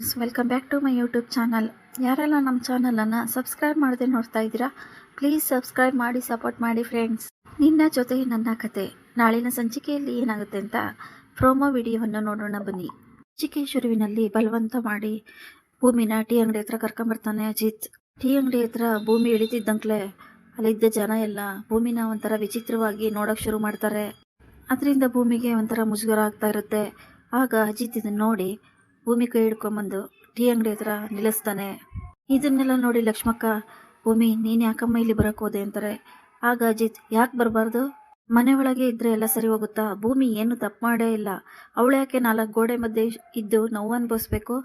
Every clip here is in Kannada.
Welcome back to my YouTube channel ಯಾರೆಲ್ಲ ನಮ್ಮ ಚಾನಲನ್ನು ಸಬ್ಸ್ಕ್ರೈಬ್ ಮಾಡದೆ ನೋಡ್ತಾ ಇದ್ದೀರಾ ಪ್ಲೀಸ್ ಸಬ್ಸ್ಕ್ರೈಬ್ ಮಾಡಿ ಸಪೋರ್ಟ್ ಮಾಡಿ ಫ್ರೆಂಡ್ಸ್ ನಿನ್ನ ಜೊತೆ ನನ್ನ ಕತೆ. ನಾಳಿನ ಸಂಚಿಕೆಯಲ್ಲಿ ಏನಾಗುತ್ತೆ ಅಂತ ಪ್ರೋಮೋ ವಿಡಿಯೋವನ್ನು ನೋಡೋಣ ಬನ್ನಿ. ಸಂಚಿಕೆ ಶುರುವಿನಲ್ಲಿ ಬಲವಂತ ಮಾಡಿ ಭೂಮಿನ ಟೀ ಅಂಗಡಿ ಹತ್ರ ಕರ್ಕೊಂಬರ್ತಾನೆ ಅಜಿತ್. ಟೀ ಅಂಗಡಿ ಹತ್ರ ಭೂಮಿ ಇಳಿತಿದ್ದಂಕ್ಲೆ ಅಲ್ಲಿದ್ದ ಜನ ಎಲ್ಲ ಭೂಮಿನ ಒಂಥರ ವಿಚಿತ್ರವಾಗಿ ನೋಡೋಕೆ ಶುರು ಮಾಡ್ತಾರೆ. ಅದರಿಂದ ಭೂಮಿಗೆ ಒಂಥರ ಮುಜುಗರ ಆಗ್ತಾ ಇರುತ್ತೆ. ಆಗ ಅಜಿತ್ ಇದನ್ನ ನೋಡಿ ಭೂಮಿ ಕೈ ಹಿಡ್ಕೊಂಬಂದು ಟೀ ಅಂಗಡಿ ಹತ್ರ ನಿಲ್ಲಿಸ್ತಾನೆ. ಇದನ್ನೆಲ್ಲ ನೋಡಿ ಲಕ್ಷ್ಮಕ್ಕ, ಭೂಮಿ, ನೀನು ಯಾಕಮ್ಮ ಇಲ್ಲಿ ಬರಕ್ಕೆ ಹೋದೆ? ಅಂತಾರೆ. ಆಗ ಅಜಿತ್, ಯಾಕೆ ಬರಬಾರ್ದು? ಮನೆ ಒಳಗೆ ಇದ್ರೆ ಎಲ್ಲ ಸರಿ ಹೋಗುತ್ತಾ? ಭೂಮಿ ಏನು ತಪ್ಪು ಮಾಡೇ ಇಲ್ಲ. ಅವಳು ಯಾಕೆ ನಾಲ್ಕು ಗೋಡೆ ಮಧ್ಯೆ ಇದ್ದು ನೋವು ಅನುಭವಿಸ್ಬೇಕು?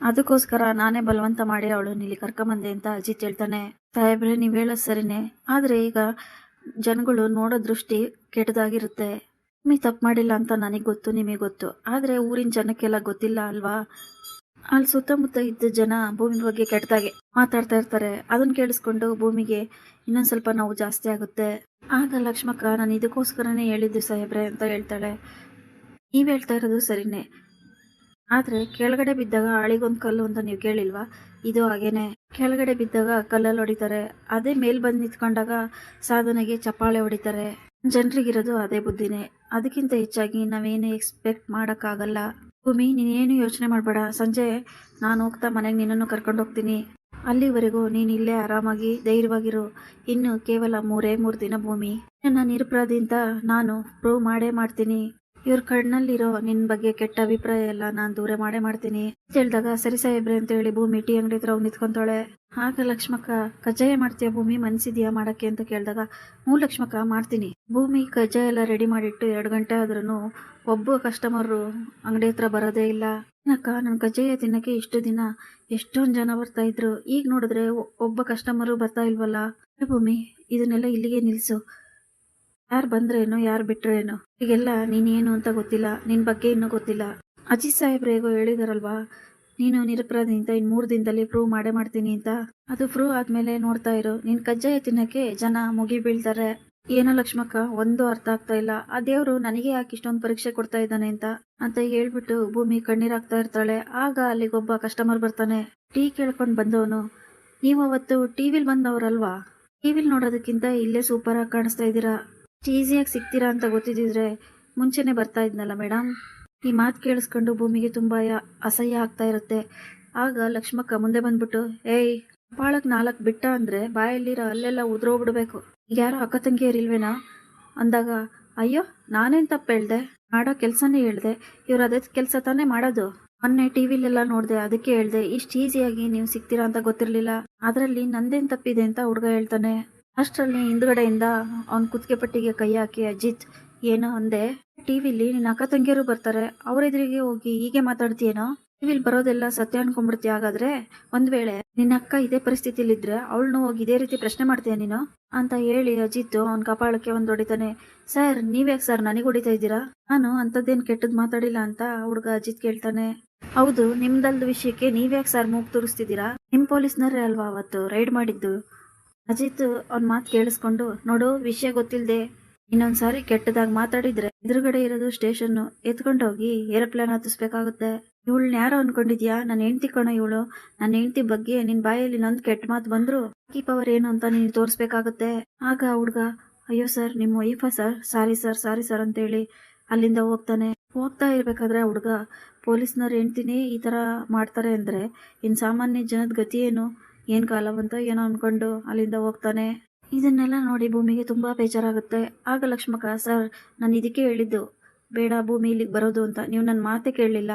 ಅದಕ್ಕೋಸ್ಕರ ನಾನೇ ಬಲವಂತ ಮಾಡಿ ಅವಳು ಇಲ್ಲಿ ಕರ್ಕೊಂಬಂದೆ ಅಂತ ಅಜಿತ್ ಹೇಳ್ತಾನೆ. ಸಾಹೇಬ್ರೆ, ನೀವು ಹೇಳೋದು ಸರಿನೇ. ಆದರೆ ಈಗ ಜನಗಳು ನೋಡೋ ದೃಷ್ಟಿ ಕೆಟ್ಟದಾಗಿರುತ್ತೆ. ಭೂಮಿ ತಪ್ಪು ಮಾಡಿಲ್ಲ ಅಂತ ನನಗೆ ಗೊತ್ತು, ನಿಮಗೆ ಗೊತ್ತು. ಆದರೆ ಊರಿನ ಜನಕ್ಕೆಲ್ಲ ಗೊತ್ತಿಲ್ಲ ಅಲ್ವಾ? ಅಲ್ಲಿ ಸುತ್ತಮುತ್ತ ಇದ್ದ ಜನ ಭೂಮಿ ಬಗ್ಗೆ ಕೆಟ್ಟದಾಗೆ ಮಾತಾಡ್ತಾ ಇರ್ತಾರೆ. ಅದನ್ನ ಕೇಳಿಸ್ಕೊಂಡು ಭೂಮಿಗೆ ಇನ್ನೊಂದು ಸ್ವಲ್ಪ ನೋವು ಜಾಸ್ತಿ ಆಗುತ್ತೆ. ಆಗ ಲಕ್ಷ್ಮಕ್ಕ, ನಾನು ಇದಕ್ಕೋಸ್ಕರನೇ ಹೇಳಿದ್ದು ಸಾಹೇಬ್ರೆ ಅಂತ ಹೇಳ್ತಾಳೆ. ನೀವು ಹೇಳ್ತಾ ಇರೋದು ಸರಿನೇ. ಆದರೆ ಕೆಳಗಡೆ ಬಿದ್ದಾಗ ಆಳಿಗೊಂದು ಕಲ್ಲು ಅಂತ ನೀವು ಕೇಳಿಲ್ವಾ? ಇದು ಹಾಗೇನೆ. ಕೆಳಗಡೆ ಬಿದ್ದಾಗ ಕಲ್ಲಲ್ಲಿ ಹೊಡಿತಾರೆ. ಅದೇ ಮೇಲ್ ಬಂದು ನಿಂತ್ಕೊಂಡಾಗ ಸಾಧನೆಗೆ ಚಪ್ಪಾಳೆ ಹೊಡಿತಾರೆ. ಜನರಿಗಿರೋದು ಅದೇ ಬುದ್ಧಿನೇ. ಅದಕ್ಕಿಂತ ಹೆಚ್ಚಾಗಿ ನಾವೇನು ಎಕ್ಸ್ಪೆಕ್ಟ್ ಮಾಡೋಕ್ಕಾಗಲ್ಲ. ಭೂಮಿ, ನೀನೇನು ಯೋಚನೆ ಮಾಡಬೇಡ. ಸಂಜೆ ನಾನು ಹೋಗ್ತಾ ಮನೆಗೆ ನಿನ್ನನ್ನು ಕರ್ಕೊಂಡು ಹೋಗ್ತೀನಿ. ಅಲ್ಲಿವರೆಗೂ ನೀನು ಇಲ್ಲೇ ಆರಾಮಾಗಿ ಧೈರ್ಯವಾಗಿರು. ಇನ್ನು ಕೇವಲ ಮೂರೇ ಮೂರು ದಿನ ಭೂಮಿ. ನನ್ನ ನಿರಪರಾಧಿ ನಾನು ಪ್ರೂವ್ ಮಾಡೇ ಮಾಡ್ತೀನಿ. ಇವ್ರ ಕಣ್ಣಲ್ಲಿರೋ ನಿನ್ ಬಗ್ಗೆ ಕೆಟ್ಟ ಅಭಿಪ್ರಾಯ ಎಲ್ಲ ನಾನು ದೂರ ಮಾಡೇ ಮಾಡ್ತೀನಿ. ಹೇಳಿದಾಗ, ಸರಿ ಸಾಹೇಬ್ರೆ, ಅಂತ ಹೇಳಿ ಭೂಮಿ ಟೀ ಅಂಗಡಿ ಹತ್ರ ನಿತ್ಕೊಂತಾಳೆ ಆಗ ಲಕ್ಷ್ಮಕ್ಕ, ಕಜ್ಜಾಯ ಮಾಡ್ತೀಯ ಭೂಮಿ? ಮನ್ಸಿದ್ಯಾ ಮಾಡಕ್ಕೆ? ಅಂತ ಕೇಳಿದಾಗ, ಹ್ಞೂ ಲಕ್ಷ್ಮಕ್ಕ, ಮಾಡ್ತೀನಿ. ಭೂಮಿ ಕಜ್ಜಾಯ ಎಲ್ಲ ರೆಡಿ ಮಾಡಿಟ್ಟು ಎರಡು ಗಂಟೆ ಆದ್ರೂ ಒಬ್ಬ ಕಸ್ಟಮರು ಅಂಗಡಿ ಹತ್ರ ಬರೋದೇ ಇಲ್ಲ. ಅಕ್ಕ ನನ್ನ ಕಜ್ಜಾಯ ತಿನ್ನಕ್ಕೆ ಇಷ್ಟು ದಿನ ಎಷ್ಟೊಂದು ಜನ ಬರ್ತಾ ಇದ್ರು. ಈಗ ನೋಡಿದ್ರೆ ಒಬ್ಬ ಕಸ್ಟಮರು ಬರ್ತಾ ಇಲ್ವಲ್ಲ? ಭೂಮಿ, ಇದನ್ನೆಲ್ಲ ಇಲ್ಲಿಗೆ ನಿಲ್ಸು. ಯಾರು ಬಂದ್ರೇನೋ ಯಾರು ಬಿಟ್ರೇನೋ ಈಗೆಲ್ಲ ನೀನೇನು ಅಂತ ಗೊತ್ತಿಲ್ಲ ನಿನ್ನ ಬಗ್ಗೆ ಇನ್ನೂ ಗೊತ್ತಿಲ್ಲ. ಅಜಿತ್ ಸಾಹೇಬ್ರು ಹೇಗೋ ಹೇಳಿದಾರಲ್ವಾ? ನೀನು ನಿರಪರಾಧಿ ಅಂತ ಇನ್ನು ಮೂರು ದಿನದಲ್ಲಿ ಪ್ರೂವ್ ಮಾಡೇ ಮಾಡ್ತೀನಿ ಅಂತ. ಅದು ಪ್ರೂವ್ ಆದ್ಮೇಲೆ ನೋಡ್ತಾ ಇರು. ನಿನ್ ಕಜ್ಜಾಯ ತಿನ್ನಕ್ಕೆ ಜನ ಮುಗಿ ಬೀಳ್ತಾರೆ. ಏನೋ ಲಕ್ಷ್ಮಕ್ಕ, ಒಂದು ಅರ್ಥ ಆಗ್ತಾ ಇಲ್ಲ. ಆ ದೇವ್ರು ನನಗೆ ಯಾಕೆ ಇಷ್ಟೊಂದು ಪರೀಕ್ಷೆ ಕೊಡ್ತಾ ಇದ್ದಾನೆ ಅಂತ? ಅಂತ ಹೇಳ್ಬಿಟ್ಟು ಭೂಮಿ ಕಣ್ಣೀರಾಗ್ತಾ ಇರ್ತಾಳೆ. ಆಗ ಅಲ್ಲಿಗೊಬ್ಬ ಕಸ್ಟಮರ್ ಬರ್ತಾನೆ. ಟೀ ಕೇಳ್ಕೊಂಡು ಬಂದವನು. ನೀವು ಅವತ್ತು ಟಿವಿಲ್ ಬಂದವರಲ್ವಾ? ಟಿವಿಲ್ ನೋಡೋದಕ್ಕಿಂತ ಇಲ್ಲೇ ಸೂಪರ್ ಆಗಿ ಕಾಣಿಸ್ತಾ ಇದ್ದೀರಾ? ಈಸಿಯಾಗಿ ಸಿಗ್ತೀರಾ ಅಂತ ಗೊತ್ತಿದ್ದಿದ್ರೆ ಮುಂಚೆನೆ ಬರ್ತಾ ಇದ್ನಲ್ಲ ಮೇಡಮ್ ಈ ಮಾತು ಕೇಳಿಸ್ಕೊಂಡು ಭೂಮಿಗೆ ತುಂಬ ಅಸಹ್ಯ ಆಗ್ತಾ ಇರುತ್ತೆ. ಆಗ ಲಕ್ಷ್ಮಕ್ಕ ಮುಂದೆ ಬಂದ್ಬಿಟ್ಟು, ಏಯ್ ಬಾಳಕ್ ನಾಲ್ಕು ಬಿಟ್ಟ ಅಂದ್ರೆ ಬಾಯಲ್ಲಿರೋ ಅಲ್ಲೆಲ್ಲ ಉದ್ರೋಗ್ಬಿಡ್ಬೇಕು. ಯಾರೋ ಅಕ್ಕ ತಂಗಿಯರಿಲ್ವೇನಾ ಅಂದಾಗ, ಅಯ್ಯೋ, ನಾನೇನು ತಪ್ಪು ಹೇಳ್ದೆ? ಮಾಡೋ ಕೆಲಸನೇ ಹೇಳ್ದೆ. ಇವ್ರು ಅದೇ ಕೆಲಸ ತಾನೇ ಮಾಡೋದು. ಮೊನ್ನೆ ಟಿವಿಲೆಲ್ಲ ನೋಡಿದೆ, ಅದಕ್ಕೆ ಹೇಳ್ದೆ, ಇಷ್ಟು ಈಸಿಯಾಗಿ ನೀವು ಸಿಗ್ತೀರಾ ಅಂತ ಗೊತ್ತಿರಲಿಲ್ಲ. ಅದರಲ್ಲಿ ನಂದೇನ್ ತಪ್ಪಿದೆ ಅಂತ ಹುಡುಗ ಹೇಳ್ತಾನೆ. ಅಷ್ಟರಲ್ಲಿ ಹಿಂದ್ಗಡೆಯಿಂದ ಅವ್ನ ಕುತ್ತಿಗೆ ಪಟ್ಟಿಗೆ ಕೈ ಹಾಕಿ ಅಜಿತ್, ಏನೋ ಅಂದೆ. ಟಿವಿಲಿ ನಿನ್ನ ಅಕ್ಕ ತಂಗಿಯರು ಬರ್ತಾರೆ, ಅವ್ರ ಎದುರಿಗೆ ಹೋಗಿ ಹೀಗೆ ಮಾತಾಡ್ತೀಯೇನೋ? ಟಿವಿಲಿ ಬರೋದೆಲ್ಲ ಸತ್ಯ ಅನ್ಕೊಂಡ್ಬಿಡ್ತೀಯ ಹಾಗಾದ್ರೆ? ಒಂದ್ ವೇಳೆ ನಿನ್ನ ಅಕ್ಕ ಇದೇ ಪರಿಸ್ಥಿತಿಲಿದ್ರೆ ಅವಳನ್ನು ಹೋಗಿ ಇದೇ ರೀತಿ ಪ್ರಶ್ನೆ ಮಾಡ್ತೀಯ ನೀನು? ಅಂತ ಹೇಳಿ ಅಜಿತ್ ಅವ್ನ ಕಪಾಳಕ್ಕೆ ಒಂದ್ ಹೊಡಿತಾನೆ. ಸರ್ ನೀವ್ಯಾಕ್ ಸರ್ ನನಗೆ ಹೊಡಿತಾ ಇದ್ದೀರಾ? ನಾನು ಅಂಥದ್ದೇನು ಕೆಟ್ಟದ್ ಮಾತಾಡಿಲ್ಲ ಅಂತ ಹುಡುಗ ಅಜಿತ್ ಕೇಳ್ತಾನೆ. ಹೌದು, ನಿಮ್ದಲ್ದ ವಿಷಯಕ್ಕೆ ನೀವ್ಯಾಕೆ ಸರ್ ಮೂಗ್ ತೋರಿಸ್ತಿದ್ದೀರಾ? ನಿಮ್ ಪೊಲೀಸ್ನರೇ ಅಲ್ವಾ ಅವತ್ತು ರೈಡ್ ಮಾಡಿದ್ದು? ಅಜಿತ್ ಅವ್ನ ಮಾತು ಕೇಳಿಸ್ಕೊಂಡು, ನೋಡು, ವಿಷಯ ಗೊತ್ತಿಲ್ಲದೆ ಇನ್ನೊಂದ್ಸಾರಿ ಕೆಟ್ಟದಾಗ ಮಾತಾಡಿದ್ರೆ ಎದುರುಗಡೆ ಇರೋದು ಸ್ಟೇಷನ್ ಎತ್ಕೊಂಡೋಗಿ ಏರೋಪ್ಲೇನ್ ಹತ್ತಿಸ್ಬೇಕಾಗುತ್ತೆ. ಇವಳನ್ನ ಯಾರೋ ಅನ್ಕೊಂಡಿದ್ಯಾ? ನನ್ನ ಹೆಂಡತಿ ಕಣ ಇವಳು. ನನ್ನ ಹೆಂಡತಿ ಬಗ್ಗೆ ನಿನ್ ಬಾಯಲ್ಲಿ ನಂದು ಕೆಟ್ಟ ಮಾತು ಬಂದ್ರು ಕೀ ಪವರ್ ಏನು ಅಂತ ನೀನು ತೋರಿಸ್ಬೇಕಾಗುತ್ತೆ. ಆಗ ಹುಡ್ಗ, ಅಯ್ಯೋ ಸರ್ ನಿಮ್ಮ ವೈಫಾ sir, sorry sir sorry sir ಅಂತೇಳಿ ಅಲ್ಲಿಂದ ಹೋಗ್ತಾನೆ. ಹೋಗ್ತಾ ಇರ್ಬೇಕಾದ್ರೆ ಹುಡುಗ, ಪೊಲೀಸ್ನವ್ರು ಹೆಂಡ್ತಿನೇ ಈ ತರ ಮಾಡ್ತಾರೆ ಅಂದ್ರೆ ಇನ್ ಸಾಮಾನ್ಯ ಜನದ ಗತಿ ಏನು? ಏನ್ ಕಾಲ ಬಂತೋ ಏನೋ ಅನ್ಕೊಂಡು ಅಲ್ಲಿಂದ ಹೋಗ್ತಾನೆ. ಇದನ್ನೆಲ್ಲ ನೋಡಿ ಭೂಮಿಗೆ ತುಂಬಾ ಬೇಜಾರಾಗುತ್ತೆ. ಆಗ ಲಕ್ಷ್ಮಕ, ಸರ್, ನಾನು ಇದಕ್ಕೆ ಹೇಳಿದ್ದು. ಬೇಡ, ಭೂಮಿ ಇಲ್ಲಿಗೆ ಬರೋದು ಅಂತ. ನೀವು ನನ್ನ ಮಾತೆ ಕೇಳಲಿಲ್ಲ.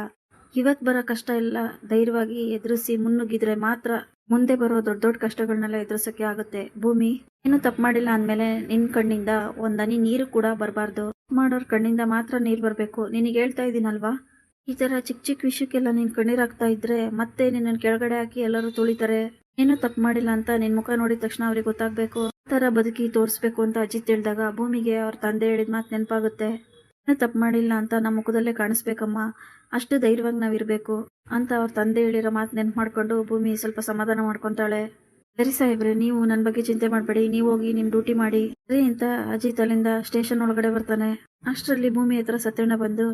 ಇವತ್ತು ಬರೋ ಕಷ್ಟ ಎಲ್ಲ ಧೈರ್ಯವಾಗಿ ಎದುರಿಸಿ ಮುನ್ನುಗ್ಗಿದ್ರೆ ಮಾತ್ರ ಮುಂದೆ ಬರೋ ದೊಡ್ಡ ದೊಡ್ಡ ಕಷ್ಟಗಳನ್ನೆಲ್ಲ ಎದುರಿಸೋಕೆ ಆಗುತ್ತೆ. ಭೂಮಿ, ಏನು ತಪ್ಪು ಮಾಡಿಲ್ಲ ಅಂದಮೇಲೆ ನಿನ್ನ ಕಣ್ಣಿಂದ ಒಂದನಿ ನೀರು ಕೂಡ ಬರಬಾರ್ದು. ಮಾಡೋರ್ ಕಣ್ಣಿಂದ ಮಾತ್ರ ನೀರು ಬರಬೇಕು. ನಿನಗೆ ಹೇಳ್ತಾ ಇದ್ದೀನಲ್ವಾ ಈ ತರ ಚಿಕ್ಕ ಚಿಕ್ಕ ವಿಷಯಕ್ಕೆಲ್ಲ ನೀನ್ ಕಣ್ಣೀರಾಗ್ತಾ ಇದ್ರೆ ಮತ್ತೆ ನಿನ್ನ ಕೆಳಗಡೆ ಹಾಕಿ ಎಲ್ಲರೂ ತುಳಿತಾರೆ. ಏನು ತಪ್ಪು ಮಾಡಿಲ್ಲ ಅಂತ ನಿನ್ ಮುಖ ನೋಡಿದ ತಕ್ಷಣ ಅವ್ರಿಗೆ ಗೊತ್ತಾಗ್ಬೇಕು. ಆ ತರ ಬದುಕಿ ತೋರಿಸ್ಬೇಕು ಅಂತ ಅಜಿತ್ ಹೇಳಿದಾಗ ಭೂಮಿಗೆ ಅವ್ರ ತಂದೆ ಹೇಳಿದ ಮಾತು ನೆನಪಾಗುತ್ತೆ. ಏನು ತಪ್ಪು ಮಾಡಿಲ್ಲ ಅಂತ ನಮ್ಮ ಮುಖದಲ್ಲೇ ಕಾಣಿಸ್ಬೇಕಮ್ಮ. ಅಷ್ಟು ಧೈರ್ಯವಾಗಿ ನಾವಿರ್ಬೇಕು ಅಂತ ಅವ್ರ ತಂದೆ ಹೇಳಿರೋ ಮಾತು ನೆನ್ಪು ಮಾಡ್ಕೊಂಡು ಭೂಮಿ ಸ್ವಲ್ಪ ಸಮಾಧಾನ ಮಾಡ್ಕೊಂತಾಳೆ. ಸರಿ ಸಾಹೇಬ್ರೆ, ನೀವು ನನ್ನ ಬಗ್ಗೆ ಚಿಂತೆ ಮಾಡಬೇಡಿ. ನೀವು ಹೋಗಿ ನಿಮ್ಮ ಡ್ಯೂಟಿ ಮಾಡಿ. ಸರಿ ಅಂತ ಅಜಿತ್ ಅಲ್ಲಿಂದ ಸ್ಟೇಷನ್ ಒಳಗಡೆ ಬರ್ತಾನೆ. ಅಷ್ಟರಲ್ಲಿ ಭೂಮಿ ಹತ್ರ ಸತ್ಯಣ್ಣ ಬಂದು,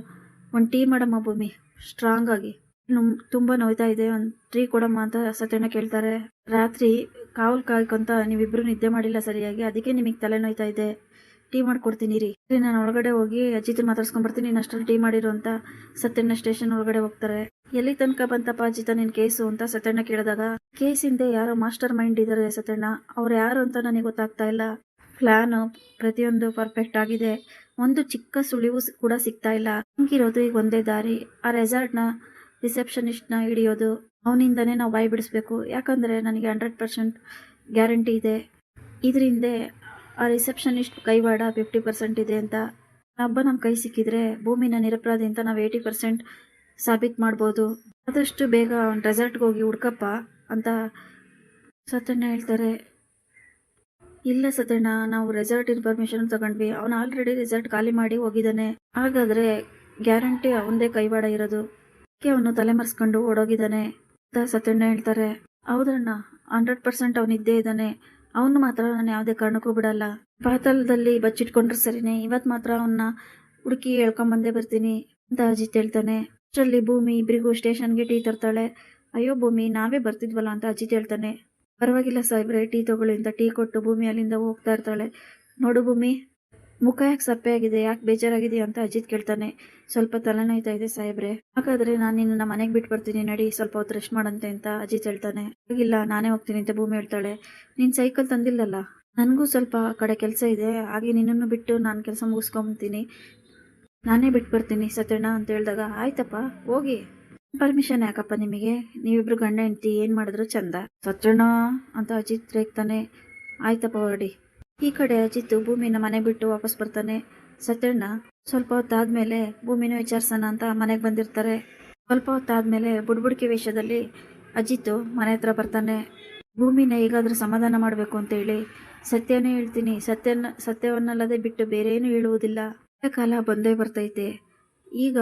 ಒಂದು ಟೀ ಮಾಡಮ್ಮ ಭೂಮಿ ಸ್ಟ್ರಾಂಗ್ ಆಗಿ. ನುಮ್- ತುಂಬಾ ನೋಯ್ತಾ ಇದೆ. ಒಂದ್ ಟ್ರೀ ಕೊಡಮ್ಮ ಅಂತ ಸತ್ಯನ ಕೇಳ್ತಾರೆ. ರಾತ್ರಿ ಕಾವಲ್ ಕಾಯ್ಕೊಂತ ನೀವಿಬ್ರು ನಿದ್ದೆ ಮಾಡಿಲ್ಲ ಸರಿಯಾಗಿ. ಅದಕ್ಕೆ ನಿಮಗೆ ತಲೆ ನೋಯ್ತಾ ಇದೆ. ಟೀ ಮಾಡ್ಕೊಡ್ತೀನಿ ರೀ. ನಾನು ಒಳಗಡೆ ಹೋಗಿ ಅಜಿತ್ ಮಾತಾಡ್ಸ್ಕೊಂಡ್ ಬರ್ತೀನಿ. ನೀನು ಟೀ ಮಾಡಿರು ಅಂತ ಸತ್ಯಣ್ಣ ಸ್ಟೇಷನ್ ಒಳಗಡೆ ಹೋಗ್ತಾರೆ. ಎಲ್ಲಿ ತನಕ ಬಂತಪ್ಪ ಅಜಿತ ನಿನ್ ಕೇಸು ಅಂತ ಸತ್ಯಣ್ಣ ಕೇಳಿದಾಗ, ಕೇಸ್ ಹಿಂದೆ ಯಾರೋ ಮಾಸ್ಟರ್ ಮೈಂಡ್ ಇದ್ದಾರೆ ಸತ್ಯಣ್ಣ. ಅವ್ರು ಯಾರು ಅಂತ ನನಗೆ ಗೊತ್ತಾಗ್ತಾ ಇಲ್ಲ. ಪ್ಲಾನ್ ಪ್ರತಿಯೊಂದು ಪರ್ಫೆಕ್ಟ್ ಆಗಿದೆ. ಒಂದು ಚಿಕ್ಕ ಸುಳಿವು ಕೂಡ ಸಿಗ್ತಾ ಇಲ್ಲ. ಹಂಗಿರೋದು ಈಗ ಒಂದೇ ದಾರಿ. ಆ ರೆಸಾರ್ಟ್ನ ರಿಸೆಪ್ಷನಿಸ್ಟ್ನ ಹಿಡಿಯೋದು, ಅವನಿಂದನೇ ನಾವು ಬಾಯಿ ಬಿಡಿಸ್ಬೇಕು ಯಾಕಂದರೆ ನನಗೆ ಹಂಡ್ರೆಡ್ ಪರ್ಸೆಂಟ್ ಗ್ಯಾರಂಟಿ ಇದೆ. ಇದರಿಂದ ಆ ರಿಸೆಪ್ಷನಿಸ್ಟ್ ಕೈವಾಡ ಫಿಫ್ಟಿ ಪರ್ಸೆಂಟ್ ಇದೆ ಅಂತ. ಹಬ್ಬ ನಮ್ಮ ಕೈ ಸಿಕ್ಕಿದ್ರೆ ಭೂಮಿನ ನಿರಪರಾಧಿ ಅಂತ ನಾವು ಏಯ್ಟಿ ಪರ್ಸೆಂಟ್ ಸಾಬೀತು ಮಾಡ್ಬೋದು. ಆದಷ್ಟು ಬೇಗ ಅವ್ನು ರೆಸಾರ್ಟ್ಗೆ ಹೋಗಿ ಹುಡ್ಕಪ್ಪ ಅಂತ ಸತ್ಯಣ್ಣ ಹೇಳ್ತಾರೆ. ಇಲ್ಲ ಸತ್ಯಣ್ಣ, ನಾವು ರೆಸಾರ್ಟ್ ಇನ್ಫಾರ್ಮೇಶನ್ ತಗೊಂಡ್ವಿ. ಅವನು ಆಲ್ರೆಡಿ ರೆಸಾರ್ಟ್ ಖಾಲಿ ಮಾಡಿ ಹೋಗಿದ್ದಾನೆ. ಹಾಗಾದ್ರೆ ಗ್ಯಾರಂಟಿ ಅವನದೇ ಕೈವಾಡ ಇರೋದು. ಅದಕ್ಕೆ ಅವನು ತಲೆ ಮರೆಸ್ಕೊಂಡು ಓಡೋಗಿದ್ದಾನೆ. ಸತ್ಯಣ್ಣ ಹೇಳ್ತಾರೆ ಹೌದಣ್ಣ ಹಂಡ್ರೆಡ್ ಪರ್ಸೆಂಟ್ ಅವನಿದ್ದೇ ಇದ್ದಾನೆ. ಅವನು ಮಾತ್ರ ನಾನು ಯಾವುದೇ ಕಾರಣಕ್ಕೂ ಬಿಡಲ್ಲ. ಪಾತಾಳದಲ್ಲಿ ಬಚ್ಚಿಟ್ಕೊಂಡ್ರೆ ಸರಿನೇ. ಇವತ್ತು ಮಾತ್ರ ಅವನ್ನ ಹುಡುಕಿ ಹೇಳ್ಕೊಂಬಂದೇ ಬರ್ತೀನಿ, ಅಂತ ಅಜಿತ್ ಹೇಳ್ತಾನೆ. ಅಷ್ಟರಲ್ಲಿ ಭೂಮಿ ಇಬ್ಬರಿಗೂ ಸ್ಟೇಷನ್ಗೆ ಟೀ ತರ್ತಾಳೆ. ಅಯ್ಯೋ ಭೂಮಿ, ನಾವೇ ಬರ್ತಿದ್ವಲ್ಲ, ಅಂತ ಅಜಿತ್ ಹೇಳ್ತಾನೆ. ಪರವಾಗಿಲ್ಲ ಸಾಹೇಬ್ರೆ, ಟೀ ತಗೊಳ್ಳಿ, ಅಂತ ಟೀ ಕೊಟ್ಟು ಭೂಮಿ ಅಲ್ಲಿಂದ ಹೋಗ್ತಾ ಇರ್ತಾಳೆ. ನೋಡು ಭೂಮಿ ಮುಖ ಯಾಕೆ ಸಪ್ಪೆ ಆಗಿದೆ ಯಾಕೆ ಬೇಜಾರಾಗಿದೆ ಅಂತ ಅಜಿತ್ ಕೇಳ್ತಾನೆ. ಸ್ವಲ್ಪ ತಲೆನೋಯ್ತಾ ಇದೆ ಸಾಹೇಬ್ರೆ. ಹಾಗಾದ್ರೆ ನಾನು ನಿನ್ನ ಮನೆಗೆ ಬಿಟ್ಟು ಬರ್ತೀನಿ, ನಡಿ, ಸ್ವಲ್ಪ ಹೊತ್ತು ರೆಸ್ಟ್ ಮಾಡಂತೆ ಅಂತ ಅಜಿತ್ ಹೇಳ್ತಾನೆ. ಆಗಿಲ್ಲ ನಾನೇ ಹೋಗ್ತೀನಿ ಅಂತ ಭೂಮಿ ಹೇಳ್ತಾಳೆ. ನೀನು ಸೈಕಲ್ ತಂದಿಲ್ಲಲ್ಲ? ನನಗೂ ಸ್ವಲ್ಪ ಕಡೆ ಕೆಲಸ ಇದೆ, ಹಾಗೆ ನಿನ್ನನ್ನು ಬಿಟ್ಟು ನಾನು ಕೆಲಸ ಮುಗಿಸ್ಕೊಂಬತ್ತೀನಿ ನಾನೇ ಬಿಟ್ಟು ಬರ್ತೀನಿ, ಸತ್ಯಣ್ಣ ಅಂತ ಹೇಳಿದಾಗ, ಆಯ್ತಪ್ಪ, ಹೋಗಿ. ಪರ್ಮಿಷನ್ ಯಾಕಪ್ಪ ನಿಮಗೆ? ನೀವಿಬ್ರು ಗಂಡ ಹೆಂಡ್ತಿ, ಏನು ಮಾಡಿದ್ರು ಚಂದ? ಸತ್ಯಣ್ಣ ಅಂತ ಅಜಿತ್ ರೇಗ್ತಾನೆ. ಆಯ್ತಪ್ಪ ಹೊರಡಿ. ಈ ಕಡೆ ಅಜಿತ್ ಭೂಮಿನ ಮನೆ ಬಿಟ್ಟು ವಾಪಸ್ ಬರ್ತಾನೆ. ಸತ್ಯಣ್ಣ, ಸ್ವಲ್ಪ ಹೊತ್ತಾದ್ಮೇಲೆ ಭೂಮಿನ ವಿಚಾರಿಸೋಣ ಅಂತ ಮನೆಗೆ ಬಂದಿರ್ತಾರೆ. ಸ್ವಲ್ಪ ಹೊತ್ತಾದ್ಮೇಲೆ ಬುಡ್ಬುಡ್ಕಿ ವೇಷದಲ್ಲಿ ಅಜಿತ್ ಮನೆ ಹತ್ರ ಬರ್ತಾನೆ. ಭೂಮಿನ ಹೇಗಾದರೂ ಸಮಾಧಾನ ಮಾಡಬೇಕು ಅಂತೇಳಿ ಸತ್ಯನೇ ಹೇಳ್ತೀನಿ. ಸತ್ಯನ, ಸತ್ಯವನ್ನಲ್ಲದೆ ಬಿಟ್ಟು ಬೇರೆ ಏನು ಹೇಳುವುದಿಲ್ಲ ಕಾಲ ಬಂದೇ ಬರ್ತೈತೆ. ಈಗ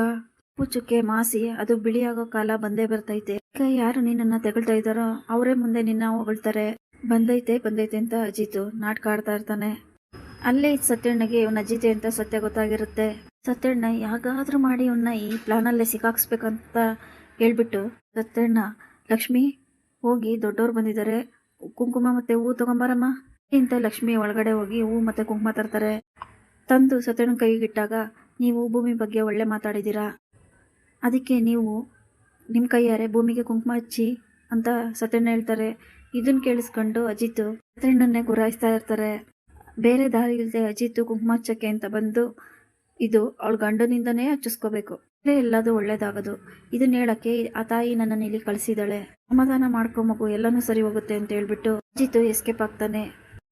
ಪುಚ್ಚುಕ್ಕೆ ಮಾಸಿ, ಅದು ಬಿಳಿಯಾಗೋ ಕಾಲ ಬಂದೇ ಬರ್ತೈತೆ. ಈಗ ಯಾರು ನಿನ್ನನ್ನ ತೆಗಳ್ತಾ ಇದ್ದಾರೋ, ಅವರೇ ಮುಂದೆ ನಿನ್ನ ಹೊಗಳ್ತಾರೆ. ಬಂದೈತೆ ಬಂದೈತೆ ಅಂತ ಅಜಿತು ನಾಟಕ ಆಡ್ತಾ ಇರ್ತಾನೆ. ಅಲ್ಲೇ ಸತ್ಯಣ್ಣಗೆ ಇವನ್ ಅಜಿತೆ ಅಂತ ಸತ್ಯ ಗೊತ್ತಾಗಿರುತ್ತೆ. ಸತ್ಯಣ್ಣ ಯಾಗಾದ್ರೂ ಮಾಡಿ ಇವನ್ನ ಈ ಪ್ಲಾನಲ್ಲೇ ಸಿಕ್ಕಾಕ್ಸ್ಬೇಕಂತ ಹೇಳ್ಬಿಟ್ಟು ಸತ್ಯಣ್ಣ, ಲಕ್ಷ್ಮಿ, ಹೋಗಿ ದೊಡ್ಡವ್ರು ಬಂದಿದ್ದಾರೆ. ಕುಂಕುಮ ಮತ್ತೆ ಹೂ ತಗೊಂಬಾರಮ್ಮ ಅಂತ ಲಕ್ಷ್ಮಿ ಒಳಗಡೆ ಹೋಗಿ ಹೂ ಮತ್ತೆ ಕುಂಕುಮ ತರ್ತಾರೆ. ತಂದು ಸತ್ಯಣ್ಣ ಕೈಗಿಟ್ಟಾಗ ನೀವು ಭೂಮಿ ಬಗ್ಗೆ ಒಳ್ಳೆ ಮಾತಾಡಿದ್ದೀರಾ? ಅದಕ್ಕೆ ನೀವು ನಿಮ್ಮ ಕೈಯಾರೆ ಭೂಮಿಗೆ ಕುಂಕುಮ ಹಚ್ಚಿ ಅಂತ ಸತ್ಯಣ್ಣ ಹೇಳ್ತಾರೆ. ಇದನ್ನ ಕೇಳಿಸ್ಕೊಂಡು ಅಜಿತ್ ಸತ್ಯಣ್ಣನ್ನೇ ಗುರಾಯಿಸ್ತಾ ಇರ್ತಾರೆ. ಬೇರೆ ದಾರಿ ಇಲ್ಲದೆ ಅಜಿತ್ ಕುಂಕುಮ ಹಚ್ಚಕ್ಕೆ ಅಂತ ಬಂದು ಇದು ಅವಳ ಗಂಡನಿಂದನೇ ಹಚ್ಚಿಸ್ಕೋಬೇಕು. ಇದೇ ಎಲ್ಲದು ಒಳ್ಳೇದಾಗೋದು. ಇದನ್ನ ಹೇಳಕ್ಕೆ ಆ ತಾಯಿ ನನ್ನನ್ನು ಇಲ್ಲಿ ಕಳಿಸಿದಾಳೆ. ಸಮಾಧಾನ ಮಾಡ್ಕೊ ಮಗು, ಎಲ್ಲನೂ ಸರಿ ಹೋಗುತ್ತೆ ಅಂತ ಹೇಳ್ಬಿಟ್ಟು ಅಜಿತ್ ಎಸ್ಕೇಪ್ ಆಗ್ತಾನೆ.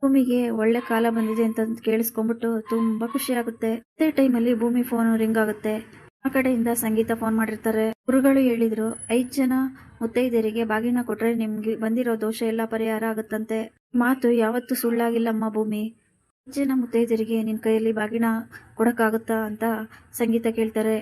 ಭೂಮಿಗೆ ಒಳ್ಳೆ ಕಾಲ ಬಂದಿದೆ ಅಂತ ಕೇಳಿಸ್ಕೊಂಡ್ಬಿಟ್ಟು ತುಂಬಾ ಖುಷಿ ಆಗುತ್ತೆ. ಅದೇ ಟೈಮಲ್ಲಿ ಭೂಮಿ ಫೋನ್ ರಿಂಗ್ ಆಗುತ್ತೆ. ಆ ಕಡೆಯಿಂದ ಸಂಗೀತ ಫೋನ್ ಮಾಡಿರ್ತಾರೆ. ಗುರುಗಳು ಹೇಳಿದ್ರು, ಐದ್ ಜನ ಮುತ್ತೈದೆಯರಿಗೆ ಬಾಗಿನ ಕೊಟ್ರೆ ನಿಮ್ಗೆ ಬಂದಿರೋ ದೋಷ ಎಲ್ಲ ಪರಿಹಾರ ಆಗುತ್ತಂತೆ. ಮಾತು ಯಾವತ್ತೂ ಸುಳ್ಳಾಗಿಲ್ಲಮ್ಮ ಭೂಮಿ. ಐದ್ ಜನ ಮುತ್ತೈದೆಯರಿಗೆ ನಿನ್ ಕೈಯಲ್ಲಿ ಬಾಗಿನ ಕೊಡಕ್ಕಾಗುತ್ತಾ? ಅಂತ ಸಂಗೀತ ಕೇಳ್ತಾರೆ.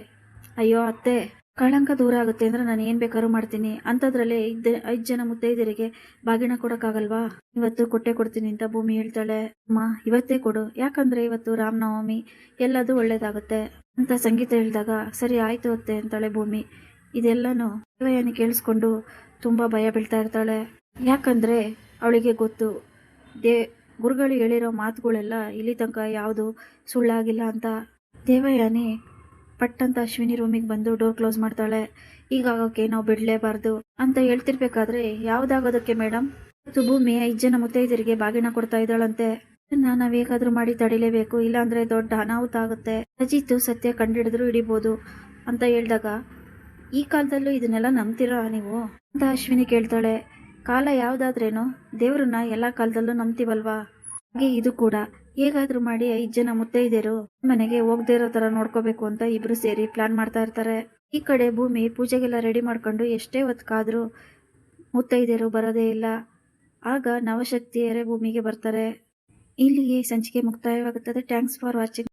ಅಯ್ಯೋ, ಅತ್ತೆ, ಕಳಂಕ ದೂರ ಆಗುತ್ತೆ ಅಂದ್ರೆ ನಾನು ಏನ್ ಬೇಕಾದ್ರೂ ಮಾಡ್ತೀನಿ. ಅಂತದ್ರಲ್ಲಿ ಐದ್ ಐದ್ ಜನ ಮುತ್ತೈದೆಯರಿಗೆ ಬಾಗಿನ ಕೊಡಕ್ಕಾಗಲ್ವಾ? ಇವತ್ತು ಕೊಟ್ಟೆ ಕೊಡ್ತೀನಿ ಅಂತ ಭೂಮಿ ಹೇಳ್ತಾಳೆ. ಅಮ್ಮ, ಇವತ್ತೇ ಕೊಡು. ಯಾಕಂದ್ರೆ ಇವತ್ತು ರಾಮನವಮಿ. ಎಲ್ಲದೂ ಒಳ್ಳೇದಾಗುತ್ತೆ. ಅಂತ ಸಂಗೀತ ಹೇಳಿದಾಗ, ಸರಿ, ಆಯ್ತು ಅತ್ತೆ ಅಂತಾಳೆ ಭೂಮಿ. ಇದೆಲ್ಲನೂ ದೇವಯಾನಿ ಕೇಳಿಸ್ಕೊಂಡು ತುಂಬ ಭಯ ಬೀಳ್ತಾ ಇರ್ತಾಳೆ. ಯಾಕಂದ್ರೆ ಅವಳಿಗೆ ಗೊತ್ತು, ದೇ, ಗುರುಗಳು ಹೇಳಿರೋ ಮಾತುಗಳೆಲ್ಲ ಇಲ್ಲಿ ತನಕ ಯಾವುದು ಸುಳ್ಳಾಗಿಲ್ಲ ಅಂತ. ದೇವಯಾನಿ ಪಟ್ಟಂತ ಅಶ್ವಿನಿ ರೂಮಿಗೆ ಬಂದು ಡೋರ್ ಕ್ಲೋಸ್ ಮಾಡ್ತಾಳೆ. ಈಗಾಗೋಕೆ ನಾವು ಬಿಡಲೇಬಾರ್ದು ಅಂತ ಹೇಳ್ತಿರ್ಬೇಕಾದ್ರೆ, ಯಾವುದಾಗೋದಕ್ಕೆ ಮೇಡಮ್ ಭೂಮಿ ಐದು ಜನ ಮುತ್ತೈದರಿಗೆ ಬಾಗಿನ ಕೊಡ್ತಾ ಇದ್ದಾಳಂತೆ. ಇದನ್ನ ನಾವ್ ಹೇಗಾದ್ರೂ ಮಾಡಿ ತಡಿಲೇಬೇಕು. ಇಲ್ಲಾಂದ್ರೆ ದೊಡ್ಡ ಅನಾಹುತ ಆಗುತ್ತೆ. ಅಜಿತ್ ಸತ್ಯ ಕಂಡಿಡಿದ್ರು ಹಿಡಿಬೋದು ಅಂತ ಹೇಳಿದಾಗ, ಈ ಕಾಲದಲ್ಲೂ ಇದನ್ನೆಲ್ಲ ನಂಬ್ತೀರಾ ನೀವು? ಅಂತ ಅಶ್ವಿನಿ ಕೇಳ್ತಾಳೆ. ಕಾಲ ಯಾವ್ದಾದ್ರೇನು, ದೇವ್ರನ್ನ ಎಲ್ಲಾ ಕಾಲದಲ್ಲೂ ನಂಬ್ತೀವಲ್ವಾ? ಹಾಗೆ ಇದು ಕೂಡ. ಹೇಗಾದ್ರೂ ಮಾಡಿ ಐದ್ ಜನ ಮುತ್ತೈದೆಯರು ಮನೆಗೆ ಹೋಗದೇ ಇರೋ ತರ ನೋಡ್ಕೋಬೇಕು ಅಂತ ಇಬ್ರು ಸೇರಿ ಪ್ಲಾನ್ ಮಾಡ್ತಾ ಇರ್ತಾರೆ. ಈ ಕಡೆ ಭೂಮಿ ಪೂಜೆಗೆಲ್ಲ ರೆಡಿ ಮಾಡ್ಕೊಂಡು ಎಷ್ಟೇ ಹೊತ್ಕಾದ್ರೂ ಮುತ್ತೈದೆಯರು ಬರೋದೇ ಇಲ್ಲ. ಆಗ ನವಶಕ್ತಿಯರೇ ಭೂಮಿಗೆ ಬರ್ತಾರೆ. ಇಲ್ಲಿಗೆ ಸಂಚಿಕೆ ಮುಕ್ತಾಯವಾಗುತ್ತದೆ. Thanks for watching